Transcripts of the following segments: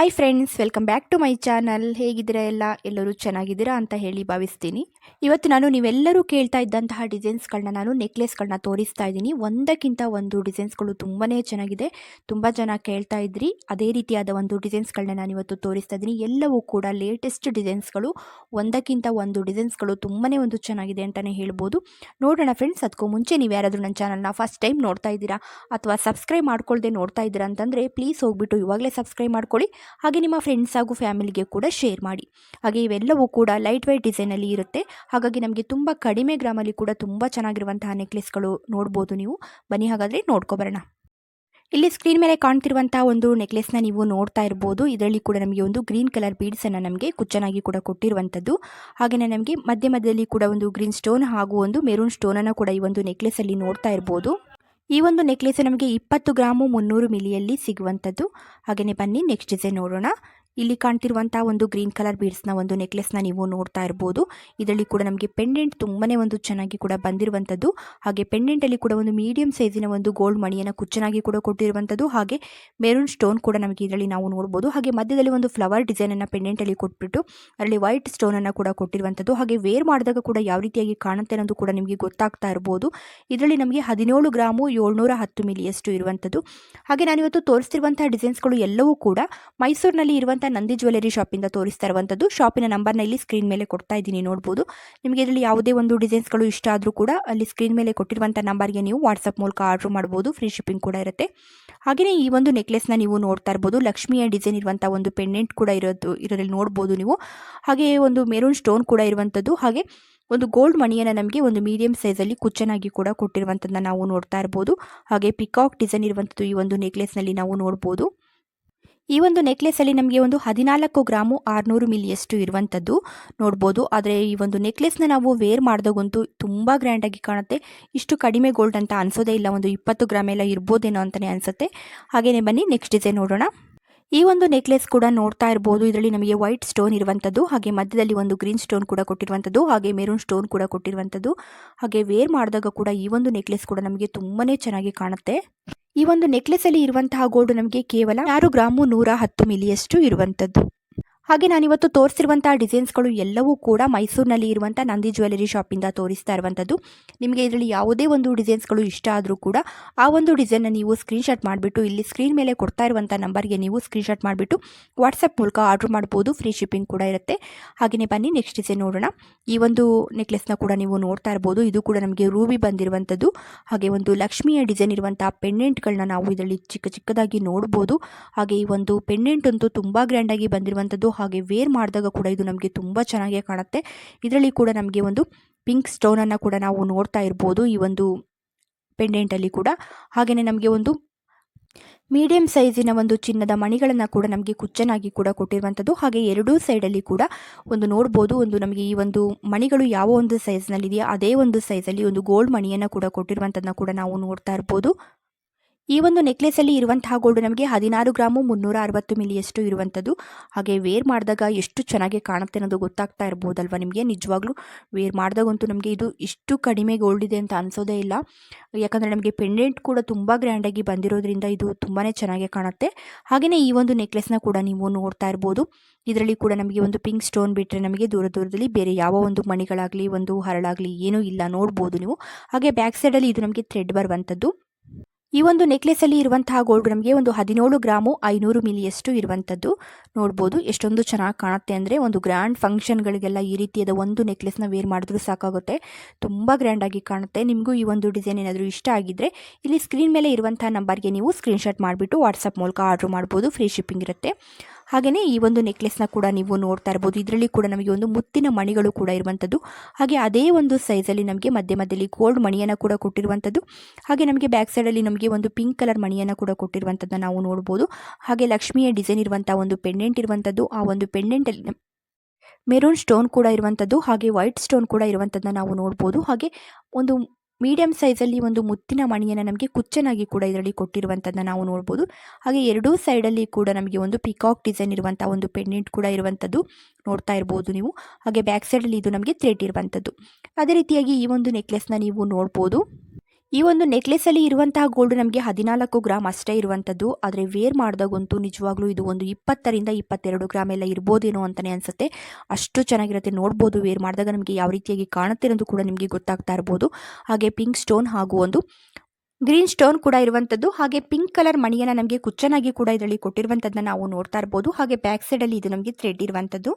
Hi friends welcome back to my channel ಹೇಗಿದ್ದೀರಾ ಎಲ್ಲ? ಎಲ್ಲರೂ ಚೆನ್ನಾಗಿದ್ದೀರಾ ಅಂತ ಹೇಳಿ ಭಾವಿಸ್ತೀನಿ. ಇವತ್ತು ನಾನು ನೀವೆಲ್ಲರೂ ಕೇಳ್ತಾ ಇದ್ದಂತಹ ಡಿಸೈನ್ಸ್ಗಳನ್ನ ನಾನು ನೆಕ್ಲೆಸ್ಗಳನ್ನ ತೋರಿಸ್ತಾ ಇದ್ದೀನಿ. ಒಂದಕ್ಕಿಂತ ಒಂದು ಡಿಸೈನ್ಸ್ಗಳು ತುಂಬಾ ಚೆನ್ನಾಗಿದೆ. ತುಂಬ ಜನ ಕೇಳ್ತಾ ಇದ್ರಿ. ಅದೇ ರೀತಿಯಾದ ಒಂದು ಡಿಸೈನ್ಸ್ಗಳನ್ನ ನಾನು ಇವತ್ತು ತೋರಿಸ್ತಾ ಇದ್ದೀನಿ. ಎಲ್ಲವೂ ಕೂಡ ಲೇಟೆಸ್ಟ್ ಡಿಸೈನ್ಸ್ಗಳು ಒಂದಕ್ಕಿಂತ ಒಂದು ಡಿಸೈನ್ಸ್ಗಳು ತುಂಬಾ ಒಂದು ಚೆನ್ನಾಗಿದೆ ಅಂತಲೇ ಹೇಳ್ಬೋದು. ನೋಡೋಣ ಫ್ರೆಂಡ್ಸ್ ಅದಕ್ಕೂ ಮುಂಚೆ ನೀವು ಯಾರಾದರೂ ನನ್ನ ಚಾನಲ್ನ ಫಸ್ಟ್ ಟೈಮ್ ನೋಡ್ತಾ ಇದ್ದೀರಾ ಅಥವಾ ಸಬ್ಸ್ಕ್ರೈಬ್ ಮಾಡ್ಕೊಳ್ಳದೆ ನೋಡ್ತಾ ಇದ್ದೀರಾ ಅಂತಂದರೆ ಪ್ಲೀಸ್ ಹೋಗ್ಬಿಟ್ಟು ಇವಾಗಲೇ ಸಬ್ಸ್ಕ್ರೈಬ್ ಮಾಡ್ಕೊಳ್ಳಿ. ಹಾಗೆ ನಿಮ್ಮ ಫ್ರೆಂಡ್ಸ್ ಹಾಗೂ ಫ್ಯಾಮಿಲಿಗೆ ಕೂಡ ಶೇರ್ ಮಾಡಿ. ಹಾಗೆ ಇವೆಲ್ಲವೂ ಕೂಡ ಲೈಟ್ ವೈಟ್ ಡಿಸೈನಲ್ಲಿ ಇರುತ್ತೆ. ಹಾಗಾಗಿ ನಮಗೆ ತುಂಬ ಕಡಿಮೆ ಗ್ರಾಮಲ್ಲಿ ಕೂಡ ತುಂಬ ಚೆನ್ನಾಗಿರುವಂತಹ ನೆಕ್ಲೆಸ್ಗಳು ನೋಡ್ಬೋದು ನೀವು. ಬನ್ನಿ ಹಾಗಾದರೆ ನೋಡ್ಕೊಬರೋಣ ಇಲ್ಲಿ ಸ್ಕ್ರೀನ್ ಮೇಲೆ ಕಾಣ್ತಿರುವಂತಹ ಒಂದು ನೆಕ್ಲೆಸ್ನ ನೀವು ನೋಡ್ತಾ ಇರ್ಬೋದು. ಇದರಲ್ಲಿ ಕೂಡ ನಮಗೆ ಒಂದು ಗ್ರೀನ್ ಕಲರ್ ಬೀಡ್ಸನ್ನು ನಮಗೆ ಕುಚ್ಚನಾಗಿ ಕೂಡ ಕೊಟ್ಟಿರುವಂಥದ್ದು. ಹಾಗೆಯೇ ನಮಗೆ ಮಧ್ಯ ಮಧ್ಯದಲ್ಲಿ ಕೂಡ ಒಂದು ಗ್ರೀನ್ ಸ್ಟೋನ್ ಹಾಗೂ ಒಂದು ಮೆರೂನ್ ಸ್ಟೋನನ್ನು ಕೂಡ ಈ ಒಂದು ನೆಕ್ಲೆಸಲ್ಲಿ ನೋಡ್ತಾ ಇರ್ಬೋದು. ಈ ಒಂದು ನೆಕ್ಲೆಸ್ ನಮಗೆ ಇಪ್ಪತ್ತು ಗ್ರಾಮು ಮುನ್ನೂರು ಮಿಲಿಯಲ್ಲಿ ಸಿಗುವಂಥದ್ದು. ಹಾಗೆಯೇ ಬನ್ನಿ ನೆಕ್ಸ್ಟ್ ಡಿಸೈನ್ ನೋಡೋಣ. ಇಲ್ಲಿ ಕಾಣ್ತಿರುವಂತಹ ಒಂದು ಗ್ರೀನ್ ಕಲರ್ ಬೀಡ್ಸ್ನ ಒಂದು ನೆಕ್ಲೆಸ್ನ ನೀವು ನೋಡ್ತಾ ಇರಬಹುದು ಇದರಲ್ಲಿ ಕೂಡ ನಮಗೆ ಪೆಂಡೆಂಟ್ ತುಂಬಾನೇ ಒಂದು ಚೆನ್ನಾಗಿ ಕೂಡ ಬಂದಿರುವಂತದ್ದು. ಹಾಗೆ ಪೆಂಡೆಂಟ್ ಅಲ್ಲಿ ಕೂಡ ಒಂದು ಮೀಡಿಯಂ ಸೈಜಿನ ಒಂದು ಗೋಲ್ಡ್ ಮಣಿಯನ್ನು ಕುಚ್ಚನಾಗಿ ಕೂಡ ಕೊಟ್ಟಿರುವಂಥದ್ದು ಹಾಗೆ ಮೆರೂನ್ ಸ್ಟೋನ್ ಕೂಡ ನಮಗೆ ಇದರಲ್ಲಿ ನಾವು ನೋಡಬಹುದು ಹಾಗೆ ಮಧ್ಯದಲ್ಲಿ ಒಂದು ಫ್ಲವರ್ ಡಿಸೈನ್ ಅನ್ನ ಪೆಂಡೆಂಟ್ ಅಲ್ಲಿ ಕೊಟ್ಬಿಟ್ಟು ಅದರಲ್ಲಿ ವೈಟ್ ಸ್ಟೋನ್ ಅನ್ನು ಕೂಡ ಕೊಟ್ಟಿರುವಂತದ್ದು. ಹಾಗೆ ವೇರ್ ಮಾಡಿದಾಗ ಕೂಡ ಯಾವ ರೀತಿಯಾಗಿ ಕಾಣುತ್ತೆ ಅನ್ನೋದು ಕೂಡ ನಿಮಗೆ ಗೊತ್ತಾಗ್ತಾ ಇರ್ಬೋದು. ಇದರಲ್ಲಿ ನಮಗೆ ಹದಿನೇಳು ಗ್ರಾಮು ಏಳ್ನೂರ ಹತ್ತು ಮಿಲಿಯಷ್ಟು ಇರುವಂಥದ್ದು ಹಾಗೆ ನಾನಿವತ್ತು ತೋರಿಸ್ತಿರುವಂತಹ ಡಿಸೈನ್ಸ್ಗಳು ಎಲ್ಲವೂ ಕೂಡ ಮೈಸೂರಿನಲ್ಲಿ ಇರುವಂಥ ನಂದಿ ಜ್ಯುವೆಲರಿ ಶಾಪಿಂದ ತೋರಿಸ್ತಾ ಇರುವಂಥದ್ದು ಶಾಪಿನ ನಂಬರ್ನ ಇಲ್ಲಿ ಸ್ಕ್ರೀನ್ ಮೇಲೆ ಕೊಡ್ತಾ ಇದ್ದೀನಿ, ನೋಡ್ಬೋದು. ನಿಮಗೆ ಇದರಲ್ಲಿ ಯಾವುದೇ ಒಂದು ಡಿಸೈನ್ಸ್ಗಳು ಇಷ್ಟ ಆದರೂ ಕೂಡ ಅಲ್ಲಿ ಸ್ಕ್ರೀನ್ ಮೇಲೆ ಕೊಟ್ಟಿರುವಂಥ ನಂಬರ್ಗೆ ನೀವು ವಾಟ್ಸಪ್ ಮೂಲಕ ಆರ್ಡ್ರ್ ಮಾಡ್ಬೋದು. ಫ್ರೀ ಶಿಪ್ಪಿಂಗ್ ಕೂಡ ಇರುತ್ತೆ. ಹಾಗೆಯೇ ಈ ಒಂದು ನೆಕ್ಲೆಸ್ನ ನೀವು ನೋಡ್ತಾ ಇರ್ಬೋದು. ಲಕ್ಷ್ಮಿಯ ಡಿಸೈನ್ ಇರುವಂಥ ಒಂದು ಪೆಂಡೆಂಟ್ ಕೂಡ ಇರೋದು, ಇದರಲ್ಲಿ ನೋಡ್ಬೋದು ನೀವು. ಹಾಗೆ ಒಂದು ಮೆರೂನ್ ಸ್ಟೋನ್ ಕೂಡ ಇರುವಂಥದ್ದು ಹಾಗೆ ಒಂದು ಗೋಲ್ಡ್ ಮಣಿಯನ್ನು ನಮಗೆ ಒಂದು ಮೀಡಿಯಂ ಸೈಜಲ್ಲಿ ಕುಚ್ಚನಾಗಿ ಕೂಡ ಕೊಟ್ಟಿರುವಂಥದ್ದನ್ನ ನಾವು ನೋಡ್ತಾ ಇರ್ಬೋದು. ಹಾಗೆ ಪಿಕಾಕ್ ಡಿಸೈನ್ ಇರುವಂಥದ್ದು ಈ ಒಂದು ನೆಕ್ಲೆಸ್ನಲ್ಲಿ ನಾವು ನೋಡ್ಬೋದು. ಈ ಒಂದು ನೆಕ್ಲೆಸಲ್ಲಿ ನಮಗೆ ಒಂದು ಹದಿನಾಲ್ಕು ಗ್ರಾಮು ಆರುನೂರು ಮಿಲಿಯಷ್ಟು ಇರುವಂಥದ್ದು ನೋಡ್ಬೋದು. ಆದರೆ ಈ ಒಂದು ನೆಕ್ಲೆಸ್ನ ನಾವು ವೇರ್ ಮಾಡಿದಾಗಂತೂ ತುಂಬ ಗ್ರ್ಯಾಂಡಾಗಿ ಕಾಣುತ್ತೆ. ಇಷ್ಟು ಕಡಿಮೆ ಗೋಲ್ಡ್ ಅಂತ ಅನ್ಸೋದೇ ಇಲ್ಲ. ಒಂದು ಇಪ್ಪತ್ತು ಗ್ರಾಮ್ ಎಲ್ಲ ಇರ್ಬೋದೇನೋ ಅಂತಲೇ ಅನಿಸುತ್ತೆ. ಹಾಗೆಯೇ ಬನ್ನಿ ನೆಕ್ಸ್ಟ್ ಡಿಸೈನ್ ನೋಡೋಣ. ಈ ಒಂದು ನೆಕ್ಲೆಸ್ ಕೂಡ ನೋಡ್ತಾ ಇರ್ಬೋದು. ಇದರಲ್ಲಿ ನಮಗೆ ವೈಟ್ ಸ್ಟೋನ್ ಇರುವಂಥದ್ದು, ಹಾಗೆ ಮಧ್ಯದಲ್ಲಿ ಒಂದು ಗ್ರೀನ್ ಸ್ಟೋನ್ ಕೂಡ ಕೊಟ್ಟಿರುವಂಥದ್ದು, ಹಾಗೆ ಮೆರೂನ್ ಸ್ಟೋನ್ ಕೂಡ ಕೊಟ್ಟಿರುವಂಥದ್ದು. ಹಾಗೆ ವೇರ್ ಮಾಡಿದಾಗ ಕೂಡ ಈ ಒಂದು ನೆಕ್ಲೆಸ್ ಕೂಡ ನಮಗೆ ತುಂಬಾ ಚೆನ್ನಾಗಿ ಕಾಣುತ್ತೆ. ಈ ಒಂದು ನೆಕ್ಲೆಸ್ ಅಲ್ಲಿ ಇರುವಂತಹ ಗೋಲ್ಡ್ ನಮಗೆ ಕೇವಲ ಆರು ಗ್ರಾಮು ನೂರ ಹತ್ತು ಮಿಲಿಯಷ್ಟು ಇರುವಂಥದ್ದು ಹಾಗೆ ನಾನಿವತ್ತು ತೋರಿಸಿರುವಂಥ ಡಿಸೈನ್ಸ್ಗಳು ಎಲ್ಲವೂ ಕೂಡ ಮೈಸೂರಿನಲ್ಲಿ ಇರುವಂಥ ನಂದಿ ಜ್ಯುವೆಲರಿ ಶಾಪಿಂದ ತೋರಿಸ್ತಾ ಇರುವಂಥದ್ದು ನಿಮಗೆ ಇದರಲ್ಲಿ ಯಾವುದೇ ಒಂದು ಡಿಸೈನ್ಸ್ಗಳು ಇಷ್ಟ ಆದರೂ ಕೂಡ ಆ ಒಂದು ಡಿಸೈನ್ನ ನೀವು ಸ್ಕ್ರೀನ್ಶಾಟ್ ಮಾಡಿಬಿಟ್ಟು ಇಲ್ಲಿ ಸ್ಕ್ರೀನ್ ಮೇಲೆ ಕೊಡ್ತಾ ಇರುವಂಥ ನಂಬರ್ಗೆ ನೀವು ಸ್ಕ್ರೀನ್ಶಾಟ್ ಮಾಡಿಬಿಟ್ಟು ವಾಟ್ಸಪ್ ಮೂಲಕ ಆರ್ಡ್ರ್ ಮಾಡ್ಬೋದು. ಫ್ರೀ ಶಿಪ್ಪಿಂಗ್ ಕೂಡ ಇರುತ್ತೆ. ಹಾಗೆಯೇ ಬನ್ನಿ ನೆಕ್ಸ್ಟ್ ಡಿಸೈನ್ ನೋಡೋಣ. ಈ ಒಂದು ನೆಕ್ಲೆಸ್ನ ಕೂಡ ನೀವು ನೋಡ್ತಾ ಇರ್ಬೋದು. ಇದು ಕೂಡ ನಮಗೆ ರೂಬಿ ಬಂದಿರುವಂಥದ್ದು ಹಾಗೆ ಒಂದು ಲಕ್ಷ್ಮಿಯ ಡಿಸೈನ್ ಇರುವಂಥ ಪೆಂಡೆಂಟ್ಗಳನ್ನ ನಾವು ಇದರಲ್ಲಿ ಚಿಕ್ಕ ಚಿಕ್ಕದಾಗಿ ನೋಡ್ಬೋದು. ಹಾಗೆ ಈ ಒಂದು ಪೆಂಡೆಂಟ್ ಅಂತೂ ತುಂಬ ಗ್ರ್ಯಾಂಡಾಗಿ ಬಂದಿರುವಂಥದ್ದು ಹಾಗೆ ವೇರ್ ಮಾಡಿದಾಗ ಕೂಡ ಇದು ನಮಗೆ ತುಂಬ ಚೆನ್ನಾಗಿ ಕಾಣುತ್ತೆ. ಇದರಲ್ಲಿ ಕೂಡ ನಮಗೆ ಒಂದು ಪಿಂಕ್ ಸ್ಟೋನನ್ನು ಕೂಡ ನಾವು ನೋಡ್ತಾ ಇರ್ಬೋದು ಈ ಒಂದು ಪೆಂಡೆಂಟಲ್ಲಿ ಕೂಡ. ಹಾಗೆಯೇ ನಮಗೆ ಒಂದು ಮೀಡಿಯಂ ಸೈಜಿನ ಒಂದು ಚಿನ್ನದ ಮಣಿಗಳನ್ನು ಕೂಡ ನಮಗೆ ಕುಚ್ಚನಾಗಿ ಕೂಡ ಕೊಟ್ಟಿರುವಂಥದ್ದು. ಹಾಗೆ ಎರಡೂ ಸೈಡಲ್ಲಿ ಕೂಡ ಒಂದು ನೋಡ್ಬೋದು, ಒಂದು ನಮಗೆ ಈ ಒಂದು ಮಣಿಗಳು ಯಾವ ಒಂದು ಸೈಜ್ನಲ್ಲಿದೆಯಾ ಅದೇ ಒಂದು ಸೈಜಲ್ಲಿ ಒಂದು ಗೋಲ್ಡ್ ಮಣಿಯನ್ನು ಕೂಡ ಕೊಟ್ಟಿರುವಂಥದ್ದನ್ನ ಕೂಡ ನಾವು ನೋಡ್ತಾ ಇರ್ಬೋದು. ಈ ಒಂದು ನೆಕ್ಲೆಸಲ್ಲಿ ಇರುವಂತಹ ಗೋಲ್ಡ್ ನಮಗೆ ಹದಿನಾರು ಗ್ರಾಮು ಮುನ್ನೂರ ಅರವತ್ತು ಮಿಲಿಯಷ್ಟು ಇರುವಂಥದ್ದು. ಹಾಗೆ ವೇರ್ ಮಾಡಿದಾಗ ಎಷ್ಟು ಚೆನ್ನಾಗಿ ಕಾಣುತ್ತೆ ಅನ್ನೋದು ಗೊತ್ತಾಗ್ತಾ ಇರ್ಬೋದಲ್ವ ನಿಮಗೆ? ನಿಜವಾಗ್ಲೂ ವೇರ್ ಮಾಡಿದಾಗಂತೂ ನಮಗೆ ಇದು ಇಷ್ಟು ಕಡಿಮೆ ಗೋಲ್ಡ್ ಇದೆ ಅಂತ ಅನಿಸೋದೇ ಇಲ್ಲ. ಯಾಕಂದರೆ ನಮಗೆ ಪೆಂಡೆಂಟ್ ಕೂಡ ತುಂಬ ಗ್ರ್ಯಾಂಡಾಗಿ ಬಂದಿರೋದ್ರಿಂದ ಇದು ತುಂಬಾ ಚೆನ್ನಾಗಿ ಕಾಣುತ್ತೆ. ಹಾಗೆಯೇ ಈ ಒಂದು ನೆಕ್ಲೆಸ್ನ ಕೂಡ ನೀವು ನೋಡ್ತಾ ಇರ್ಬೋದು. ಇದರಲ್ಲಿ ಕೂಡ ನಮಗೆ ಒಂದು ಪಿಂಕ್ ಸ್ಟೋನ್ ಬಿಟ್ಟರೆ ನಮಗೆ ದೂರ ದೂರದಲ್ಲಿ ಬೇರೆ ಯಾವ ಒಂದು ಮಣಿಗಳಾಗಲಿ, ಒಂದು ಹರಳಾಗಲಿ ಏನೂ ಇಲ್ಲ ನೋಡ್ಬೋದು ನೀವು. ಹಾಗೆ ಬ್ಯಾಕ್ ಸೈಡಲ್ಲಿ ಇದು ನಮಗೆ ಥ್ರೆಡ್ ಬರುವಂಥದ್ದು. ಈ ಒಂದು ನೆಕ್ಲೆಸ್ ಅಲ್ಲಿ ಇರುವಂತಹ ಗೋಲ್ಡ್ ನಮಗೆ ಒಂದು ಹದಿನೇಳು ಗ್ರಾಮು ಐನೂರು ಮಿಲಿಯಷ್ಟು ಇರುವಂಥದ್ದು. ನೋಡ್ಬೋದು ಎಷ್ಟೊಂದು ಚೆನ್ನಾಗಿ ಕಾಣುತ್ತೆ ಅಂದರೆ ಒಂದು ಗ್ರ್ಯಾಂಡ್ ಫಂಕ್ಷನ್ಗಳಿಗೆಲ್ಲ ಈ ರೀತಿಯಾದ ಒಂದು ನೆಕ್ಲೆಸ್ನ ವೇರ್ ಮಾಡಿದ್ರು ಸಾಕಾಗುತ್ತೆ. ತುಂಬ ಗ್ರ್ಯಾಂಡಾಗಿ ಕಾಣುತ್ತೆ. ನಿಮಗೂ ಈ ಒಂದು ಡಿಸೈನ್ ಏನಾದರೂ ಇಷ್ಟ ಆಗಿದ್ರೆ ಇಲ್ಲಿ ಸ್ಕ್ರೀನ್ ಮೇಲೆ ಇರುವಂತಹ ನಂಬರ್ಗೆ ನೀವು ಸ್ಕ್ರೀನ್ಶಾಟ್ ಮಾಡಿಬಿಟ್ಟು ವಾಟ್ಸಪ್ ಮೂಲಕ ಆರ್ಡ್ರ್ ಮಾಡ್ಬೋದು. ಫ್ರೀ ಶಿಪ್ಪಿಂಗ್ ಇರುತ್ತೆ. ಹಾಗೆಯೇ ಈ ಒಂದು ನೆಕ್ಲೆಸ್ನ ಕೂಡ ನೀವು ನೋಡ್ತಾ ಇರ್ಬೋದು. ಇದರಲ್ಲಿ ಕೂಡ ನಮಗೆ ಒಂದು ಮುತ್ತಿನ ಮಣಿಗಳು ಕೂಡ ಇರುವಂಥದ್ದು ಹಾಗೆ ಅದೇ ಒಂದು ಸೈಜಲ್ಲಿ ನಮಗೆ ಮಧ್ಯ ಮಧ್ಯದಲ್ಲಿ ಗೋಲ್ಡ್ ಮಣಿಯನ್ನು ಕೂಡ ಕೊಟ್ಟಿರುವಂಥದ್ದು ಹಾಗೆ ನಮಗೆ ಬ್ಯಾಕ್ ಸೈಡಲ್ಲಿ ನಮಗೆ ಒಂದು ಪಿಂಕ್ ಕಲರ್ ಮಣಿಯನ್ನು ಕೂಡ ಕೊಟ್ಟಿರುವಂಥದ್ದನ್ನ ನಾವು ನೋಡ್ಬೋದು. ಹಾಗೆ ಲಕ್ಷ್ಮಿಯ ಡಿಸೈನ್ ಇರುವಂಥ ಒಂದು ಪೆಂಡೆಂಟ್ ಇರುವಂಥದ್ದು ಆ ಒಂದು ಪೆಂಡೆಂಟಲ್ಲಿ ಮೆರೂನ್ ಸ್ಟೋನ್ ಕೂಡ ಇರುವಂಥದ್ದು ಹಾಗೆ ವೈಟ್ ಸ್ಟೋನ್ ಕೂಡ ಇರುವಂಥದ್ದನ್ನ ನಾವು ನೋಡ್ಬೋದು. ಹಾಗೆ ಒಂದು ಮೀಡಿಯಂ ಸೈಜಲ್ಲಿ ಒಂದು ಮುತ್ತಿನ ಮಣಿಯನ್ನು ನಮಗೆ ಕುಚ್ಚನಾಗಿ ಕೂಡ ಇದರಲ್ಲಿ ಕೊಟ್ಟಿರುವಂಥದ್ದನ್ನ ನಾವು ನೋಡ್ಬೋದು. ಹಾಗೆ ಎರಡೂ ಸೈಡಲ್ಲಿ ಕೂಡ ನಮಗೆ ಒಂದು ಪಿಕಾಕ್ ಡಿಸೈನ್ ಇರುವಂಥ ಒಂದು ಪೆಂಡೆಂಟ್ ಕೂಡ ಇರುವಂಥದ್ದು ನೋಡ್ತಾ ಇರ್ಬೋದು ನೀವು. ಹಾಗೆ ಬ್ಯಾಕ್ ಸೈಡಲ್ಲಿ ಇದು ನಮಗೆ ಥ್ರೆಡ್ ಇರುವಂಥದ್ದು. ಅದೇ ರೀತಿಯಾಗಿ ಈ ಒಂದು ನೆಕ್ಲೆಸ್ನ ನೀವು ನೋಡ್ಬೋದು. ಈ ಒಂದು ನೆಕ್ಲೆಸ್ ಅಲ್ಲಿ ಇರುವಂತಹ ಗೋಲ್ಡ್ ನಮಗೆ ಹದಿನಾಲ್ಕು ಗ್ರಾಮ್ ಅಷ್ಟೇ ಇರುವಂಥದ್ದು ಆದರೆ ವೇರ್ ಮಾಡಿದಾಗಂತೂ ನಿಜವಾಗ್ಲೂ ಇದು ಒಂದು ಇಪ್ಪತ್ತರಿಂದ ಇಪ್ಪತ್ತೆರಡು ಗ್ರಾಮ್ ಎಲ್ಲ ಇರ್ಬೋದೇನೋ ಅಂತಲೇ ಅನ್ಸುತ್ತೆ. ಅಷ್ಟು ಚೆನ್ನಾಗಿರುತ್ತೆ. ನೋಡ್ಬೋದು ವೇರ್ ಮಾಡಿದಾಗ ನಮಗೆ ಯಾವ ರೀತಿಯಾಗಿ ಕಾಣುತ್ತೆ ಅನ್ನೋದು ಕೂಡ ನಿಮಗೆ ಗೊತ್ತಾಗ್ತಾ ಇರ್ಬೋದು. ಹಾಗೆ ಪಿಂಕ್ ಸ್ಟೋನ್ ಹಾಗೂ ಒಂದು ಗ್ರೀನ್ ಸ್ಟೋನ್ ಕೂಡ ಇರುವಂತದ್ದು, ಹಾಗೆ ಪಿಂಕ್ ಕಲರ್ ಮಣಿಯನ್ನ ನಮಗೆ ಕುಚ್ಚನಾಗಿ ಕೂಡ ಇದರಲ್ಲಿ ಕೊಟ್ಟಿರುವಂಥದ್ದನ್ನ ನಾವು ನೋಡ್ತಾ ಇರ್ಬೋದು. ಹಾಗೆ ಬ್ಯಾಕ್ ಸೈಡ್ ಅಲ್ಲಿ ಇದು ನಮಗೆ ಥ್ರೆಡ್ ಇರುವಂತದ್ದು.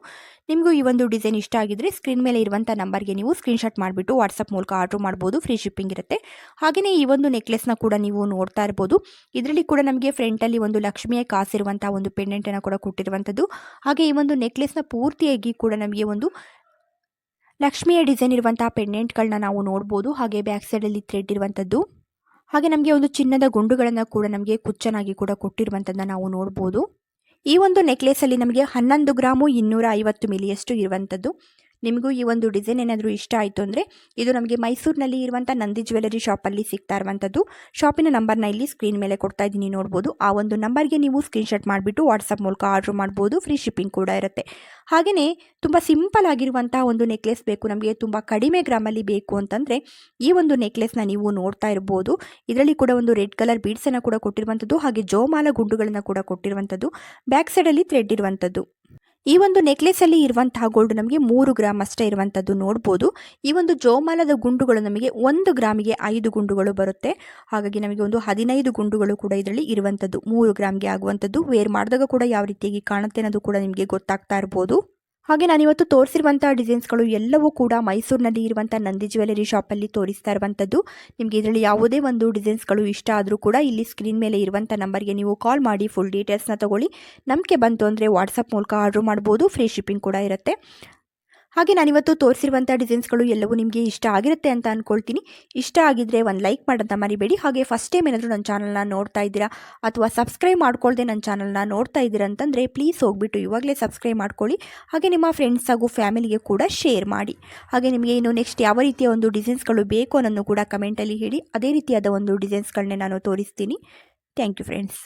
ನಿಮಗೂ ಈ ಒಂದು ಡಿಸೈನ್ ಇಷ್ಟ ಆಗಿದ್ರೆ ಸ್ಕ್ರೀನ್ ಮೇಲೆ ಇರುವಂಥ ನಂಬರ್ಗೆ ನೀವು ಸ್ಕ್ರೀನ್ ಶಾಟ್ ಮಾಡಿಬಿಟ್ಟು ವಾಟ್ಸಪ್ ಮೂಲಕ ಆರ್ಡರ್ ಮಾಡಬಹುದು ಫ್ರೀ ಶಿಪ್ಪಿಂಗ್ ಇರುತ್ತೆ. ಹಾಗೆಯೇ ಈ ಒಂದು ನೆಕ್ಲೆಸ್ನ ಕೂಡ ನೀವು ನೋಡ್ತಾ ಇರ್ಬೋದು. ಇದರಲ್ಲಿ ಕೂಡ ನಮಗೆ ಫ್ರಂಟ್ ಅಲ್ಲಿ ಒಂದು ಲಕ್ಷ್ಮಿಯ ಕಾಸಿರುವಂತಹ ಒಂದು ಪೆಂಡೆಂಟ್ ಅನ್ನ ಕೂಡ ಕೊಟ್ಟಿರುವಂತದ್ದು. ಹಾಗೆ ಈ ಒಂದು ನೆಕ್ಲೆಸ್ನ ಪೂರ್ತಿಯಾಗಿ ಕೂಡ ನಮಗೆ ಒಂದು ಲಕ್ಷ್ಮಿಯ ಡಿಸೈನ್ ಇರುವಂತಹ ಪೆಂಡೆಂಟ್ಗಳನ್ನ ನಾವು ನೋಡ್ಬೋದು. ಹಾಗೆ ಬ್ಯಾಕ್ ಸೈಡಲ್ಲಿ ಥ್ರೆಡ್ ಇರುವಂಥದ್ದು ಹಾಗೆ ನಮಗೆ ಒಂದು ಚಿನ್ನದ ಗುಂಡುಗಳನ್ನು ಕೂಡ ನಮಗೆ ಕುಚ್ಚನಾಗಿ ಕೂಡ ಕೊಟ್ಟಿರುವಂಥದ್ದನ್ನು ನಾವು ನೋಡ್ಬೋದು. ಈ ಒಂದು ನೆಕ್ಲೆಸಲ್ಲಿ ನಮಗೆ ಹನ್ನೊಂದು ಗ್ರಾಮು ಇನ್ನೂರ ಐವತ್ತು ಮಿಲಿಯಷ್ಟು ಇರುವಂಥದ್ದು ನಿಮಗೂ ಈ ಒಂದು ಡಿಸೈನ್ ಏನಾದರೂ ಇಷ್ಟ ಆಯಿತು ಅಂದರೆ ಇದು ನಮಗೆ ಮೈಸೂರಿನಲ್ಲಿ ಇರುವಂಥ ನಂದಿ ಜ್ಯುವೆಲರಿ ಶಾಪಲ್ಲಿ ಸಿಗ್ತಾ ಇರುವಂಥದ್ದು ಶಾಪಿನ ನಂಬರ್ನ ಇಲ್ಲಿ ಸ್ಕ್ರೀನ್ ಮೇಲೆ ಕೊಡ್ತಾ ಇದ್ದೀನಿ, ನೋಡ್ಬೋದು. ಆ ಒಂದು ನಂಬರ್ಗೆ ನೀವು ಸ್ಕ್ರೀನ್ಶಾಟ್ ಮಾಡಿಬಿಟ್ಟು ವಾಟ್ಸಪ್ ಮೂಲಕ ಆರ್ಡ್ರ್ ಮಾಡ್ಬೋದು. ಫ್ರೀ ಶಿಪ್ಪಿಂಗ್ ಕೂಡ ಇರುತ್ತೆ. ಹಾಗೆಯೇ ತುಂಬ ಸಿಂಪಲ್ ಆಗಿರುವಂಥ ಒಂದು ನೆಕ್ಲೆಸ್ ಬೇಕು. ನಮಗೆ ತುಂಬ ಕಡಿಮೆ ಗ್ರಾಮಲ್ಲಿ ಬೇಕು ಅಂತಂದರೆ ಈ ಒಂದು ನೆಕ್ಲೆಸ್ನ ನೀವು ನೋಡ್ತಾ ಇರ್ಬೋದು. ಇದರಲ್ಲಿ ಕೂಡ ಒಂದು ರೆಡ್ ಕಲರ್ ಬೀಡ್ಸನ್ನು ಕೂಡ ಕೊಟ್ಟಿರುವಂಥದ್ದು ಹಾಗೆ ಜೋಮಾಲ ಗುಂಡುಗಳನ್ನು ಕೂಡ ಕೊಟ್ಟಿರುವಂಥದ್ದು ಬ್ಯಾಕ್ ಸೈಡಲ್ಲಿ ಥ್ರೆಡ್ ಇರುವಂಥದ್ದು ಈ ಒಂದು ನೆಕ್ಲೆಸಲ್ಲಿ ಇರುವಂತಹ ಗೋಲ್ಡ್ ನಮಗೆ ಮೂರು ಗ್ರಾಮ್ ಅಷ್ಟೇ ಇರುವಂತದ್ದು ನೋಡಬಹುದು ಈ ಒಂದು ಜೋಮಾಲದ ಗುಂಡುಗಳು ನಮಗೆ ಒಂದು ಗ್ರಾಮಿಗೆ ಐದು ಗುಂಡುಗಳು ಬರುತ್ತೆ. ಹಾಗಾಗಿ ನಮಗೆ ಒಂದು ಹದಿನೈದು ಗುಂಡುಗಳು ಕೂಡ ಇದರಲ್ಲಿ ಇರುವಂತದ್ದು. ಮೂರು ಗ್ರಾಮ್ಗೆ ಆಗುವಂಥದ್ದು ವೇರ್ ಮಾಡಿದಾಗ ಕೂಡ ಯಾವ ರೀತಿಯಾಗಿ ಕಾಣುತ್ತೆ ಅನ್ನೋದು ಕೂಡ ನಿಮಗೆ ಗೊತ್ತಾಗ್ತಾ ಇರ್ಬೋದು. ಹಾಗೆ ನಾನಿವತ್ತು ತೋರಿಸಿರುವಂಥ ಡಿಸೈನ್ಸ್ಗಳು ಎಲ್ಲವೂ ಕೂಡ ಮೈಸೂರಿನಲ್ಲಿ ಇರುವಂಥ ನಂದಿ ಜ್ಯುವೆಲರಿ ಶಾಪಲ್ಲಿ ತೋರಿಸ್ತಾ ಇರುವಂಥದ್ದು ನಿಮಗೆ ಇದರಲ್ಲಿ ಯಾವುದೇ ಒಂದು ಡಿಸೈನ್ಸ್ಗಳು ಇಷ್ಟ ಆದರೂ ಕೂಡ ಇಲ್ಲಿ ಸ್ಕ್ರೀನ್ ಮೇಲೆ ಇರುವಂಥ ನಂಬರ್ಗೆ ನೀವು ಕಾಲ್ ಮಾಡಿ ಫುಲ್ ಡೀಟೇಲ್ಸ್ನ ತಗೊಳ್ಳಿ. ನಂಬಿಕೆ ಬಂತು ಅಂದರೆ ವಾಟ್ಸಪ್ ಮೂಲಕ ಆರ್ಡ್ರ್ ಮಾಡ್ಬೋದು ಫ್ರೀ ಶಿಪ್ಪಿಂಗ್ ಕೂಡ ಇರುತ್ತೆ. ಹಾಗೆ ನಾನಿವತ್ತು ತೋರಿಸಿರುವಂಥ ಡಿಸೈನ್ಸ್ಗಳು ಎಲ್ಲವೂ ನಿಮಗೆ ಇಷ್ಟ ಆಗಿರುತ್ತೆ ಅಂತ ಅಂದ್ಕೊಳ್ತೀನಿ ಇಷ್ಟ ಆಗಿದ್ದರೆ ಒಂದು ಲೈಕ್ ಮಾಡೋಂಥ ಮರಿಬೇಡಿ. ಹಾಗೆ ಫಸ್ಟ್ ಟೈಮ್ ಏನಾದರೂ ನನ್ನ ಚಾನಲ್ನ ನೋಡ್ತಾ ಇದ್ದೀರಾ ಅಥವಾ ಸಬ್ಸ್ಕ್ರೈಬ್ ಮಾಡ್ಕೊಳ್ದೆ ನನ್ನ ಚಾನಲ್ನ ನೋಡ್ತಾ ಇದ್ದೀರಾ ಅಂತಂದರೆ ಪ್ಲೀಸ್ ಹೋಗ್ಬಿಟ್ಟು ಇವಾಗಲೇ ಸಬ್ಸ್ಕ್ರೈಬ್ ಮಾಡ್ಕೊಳ್ಳಿ. ಹಾಗೆ ನಿಮ್ಮ ಫ್ರೆಂಡ್ಸ್ ಹಾಗೂ ಫ್ಯಾಮಿಲಿಗೆ ಕೂಡ ಶೇರ್ ಮಾಡಿ. ಹಾಗೆ ನಿಮಗೆ ಇನ್ನು ನೆಕ್ಸ್ಟ್ ಯಾವ ರೀತಿಯ ಒಂದು ಡಿಸೈನ್ಸ್ಗಳು ಬೇಕು ಅನ್ನೋದು ಕೂಡ ಕಮೆಂಟಲ್ಲಿ ಹೇಳಿ. ಅದೇ ರೀತಿಯಾದ ಒಂದು ಡಿಸೈನ್ಸ್ಗಳನ್ನೇ ನಾನು ತೋರಿಸ್ತೀನಿ. Thank you friends